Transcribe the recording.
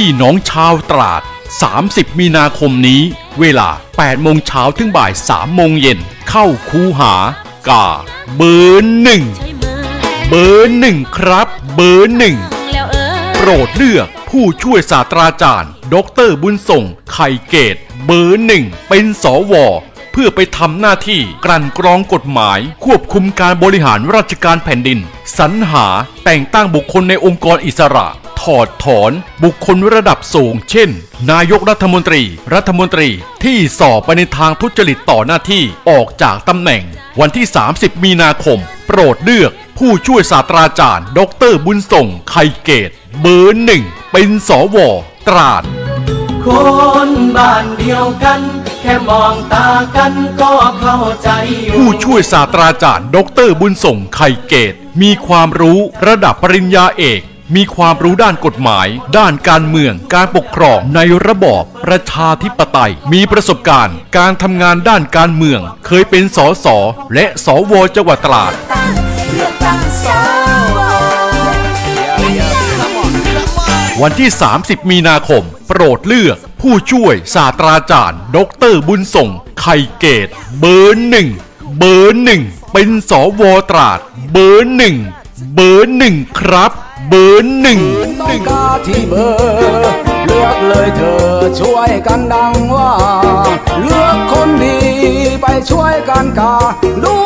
พี่น้องชาวตราด 30 มีนาคมนี้ เวลา 8 โมงเช้าถึงบ่าย 3 โมงเย็น เข้าคูหากา เบอร์หนึ่ง เบอร์หนึ่งครับ เบอร์หนึ่ง โปรดเลือกผู้ช่วยศาสตราจารย์ ดรบุญส่ง ไข่เกต เบอร์หนึ่ง เป็นสวเพื่อไปทำหน้าที่กลั่นกรองกฎหมาย ควบคุมการบริหารราชการแผ่นดิน สรรหาแต่งตั้งบุคคลในองค์กรอิสระ ถอดถอนบุคคลระดับสูง เช่น นายกรัฐมนตรี รัฐมนตรีที่สอบไปในทางทุจริตต่อหน้าที่ออกจากตำแหน่ง วันที่ 30 มีนาคม โปรดเลือกผู้ช่วยศาสตราจารย์ดอกเตอรบุญส่งไข่เกต เบอร์หนึ่ง เป็นสวตราดคนบ้านเดียวกัน แค่มองตากันก็เข้าใจอยู่ผู้ช่วยศาสตราจารย์ ดรบุญส่งไข่เกต มีความรู้ระดับปริญญาเอก มีความรู้ด้านกฎหมาย ด้านการเมือง การปกครองในระบอบประชาธิปไตย มีประสบการณ์ การทำงานด้านการเมือง เคยเป็นสสและสวจังหวัดตราดวันที่ 30 มีนาคม โปรดเลือกผู้ช่วยศาสตราจารย์ ดรบุญส่ง ไข่เกต เบอร์หนึ่ง เบอร์หนึ่ง เป็นสวตราด เบอร์หนึ่ง เบอร์หนึ่งครับ เบอร์หนึ่งต้องการที่เบอร์เลือกเลยเธอช่วยกันดังว่า เลือกคนดีไปช่วยกันกาดู